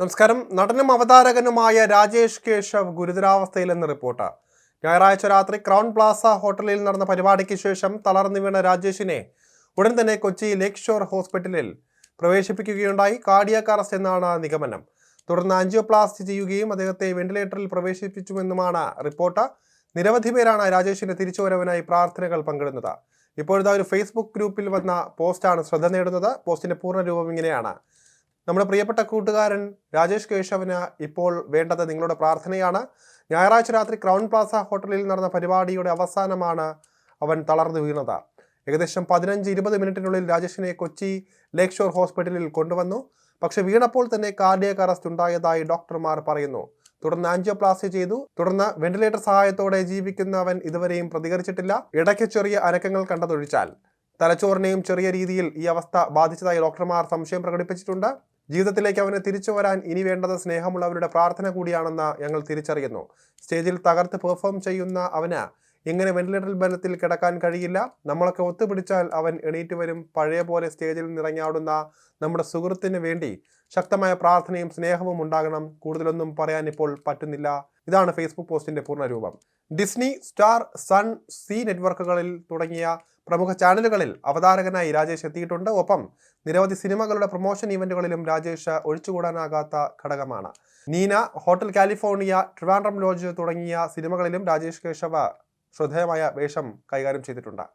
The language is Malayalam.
നമസ്കാരം. നടനും അവതാരകനുമായ രാജേഷ് കേശവ് ഗുരുതരാവസ്ഥയിലെന്ന് റിപ്പോർട്ട്. ഞായറാഴ്ച രാത്രി ക്രൗൺ പ്ലാസ ഹോട്ടലിൽ നടന്ന പരിപാടിക്ക് ശേഷം തളർന്നു വീണ രാജേഷിനെ ഉടൻ തന്നെ കൊച്ചി ലേക്ക് ഷോർ ഹോസ്പിറ്റലിൽ പ്രവേശിപ്പിക്കുകയുണ്ടായി. കാർഡിയാക് അറസ്റ്റ് എന്നാണ് നിഗമനം. തുടർന്ന് ആൻജിയോപ്ലാസ്റ്റി ചെയ്യുകയും അദ്ദേഹത്തെ വെന്റിലേറ്ററിൽ പ്രവേശിപ്പിച്ചുവെന്നുമാണ് റിപ്പോർട്ട്. നിരവധി പേരാണ് രാജേഷിന്റെ തിരിച്ചുവരവിനായി പ്രാർത്ഥനകൾ പങ്കിടുന്നത്. ഇപ്പോഴത്തെ ഒരു ഫേസ്ബുക്ക് ഗ്രൂപ്പിൽ വന്ന പോസ്റ്റാണ് ശ്രദ്ധ നേടുന്നത്. പോസ്റ്റിന്റെ പൂർണ രൂപം ഇങ്ങനെയാണ്. നമ്മുടെ പ്രിയപ്പെട്ട കൂട്ടുകാരൻ രാജേഷ് കേശവന് ഇപ്പോൾ വേണ്ടത് നിങ്ങളുടെ പ്രാർത്ഥനയാണ്. ഞായറാഴ്ച രാത്രി ക്രൗൺ പ്ലാസ ഹോട്ടലിൽ നടന്ന പരിപാടിയുടെ അവസാനമാണ് അവൻ തളർന്നു വീണത്. ഏകദേശം പതിനഞ്ച് ഇരുപത് മിനിറ്റിനുള്ളിൽ രാജേഷിനെ കൊച്ചി ലേക്ക് ഷോർ ഹോസ്പിറ്റലിൽ കൊണ്ടുവന്നു. പക്ഷെ വീണപ്പോൾ തന്നെ കാർഡിയക് അറസ്റ്റ് ഉണ്ടായതായി ഡോക്ടർമാർ പറയുന്നു. തുടർന്ന് ആൻജിയോപ്ലാസ്റ്റി ചെയ്തു. തുടർന്ന് വെന്റിലേറ്റർ സഹായത്തോടെ ജീവിക്കുന്നവൻ ഇതുവരെയും പ്രതികരിച്ചിട്ടില്ല. ഇടയ്ക്ക് ചെറിയ അനക്കങ്ങൾ കണ്ടതൊഴിച്ചാൽ. തലച്ചോറിനെയും ചെറിയ രീതിയിൽ ഈ അവസ്ഥ ബാധിച്ചതായി ഡോക്ടർമാർ സംശയം പ്രകടിപ്പിച്ചിട്ടുണ്ട്. ജീവിതത്തിലേക്ക് അവനെ തിരിച്ചു വരാൻ ഇനി വേണ്ടത് സ്നേഹമുള്ളവരുടെ പ്രാർത്ഥന കൂടിയാണെന്ന് ഞങ്ങൾ തിരിച്ചറിയുന്നു. സ്റ്റേജിൽ തകർത്ത് പെർഫോം ചെയ്യുന്ന അവന് ഇങ്ങനെ വെന്റിലേറ്റർ ബലത്തിൽ കിടക്കാൻ കഴിയില്ല. നമ്മളൊക്കെ ഒത്തുപിടിച്ചാൽ അവൻ എണീറ്റ് വരും. പഴയ പോലെ സ്റ്റേജിൽ നിറഞ്ഞാടുന്ന നമ്മുടെ സുഹൃത്തിന് വേണ്ടി ശക്തമായ പ്രാർത്ഥനയും സ്നേഹവും ഉണ്ടാകണം. കൂടുതലൊന്നും പറയാൻ ഇപ്പോൾ പറ്റുന്നില്ല. ഇതാണ് ഫേസ്ബുക്ക് പോസ്റ്റിന്റെ പൂർണരൂപം ഡിസ്നി സ്റ്റാർ സൺ സി നെറ്റ്വർക്കുകളിൽ തുടങ്ങിയ പ്രമുഖ ചാനലുകളിൽ അവതാരകനായി രാജേഷ് എത്തിയിട്ടുണ്ട്. ഒപ്പം നിരവധി സിനിമകളുടെ പ്രൊമോഷൻ ഇവന്റുകളിലും രാജേഷ് ഒഴിച്ചുകൂടാനാകാത്ത ഘടകമാണ്. Neena Hotel California Trivandrum lodge തുടങ്ങിയ സിനിമകളിലും രാജേഷ് കേശവ ശ്രദ്ധേയമായ വേഷം കൈകാര്യം ചെയ്തിട്ടുണ്ട്.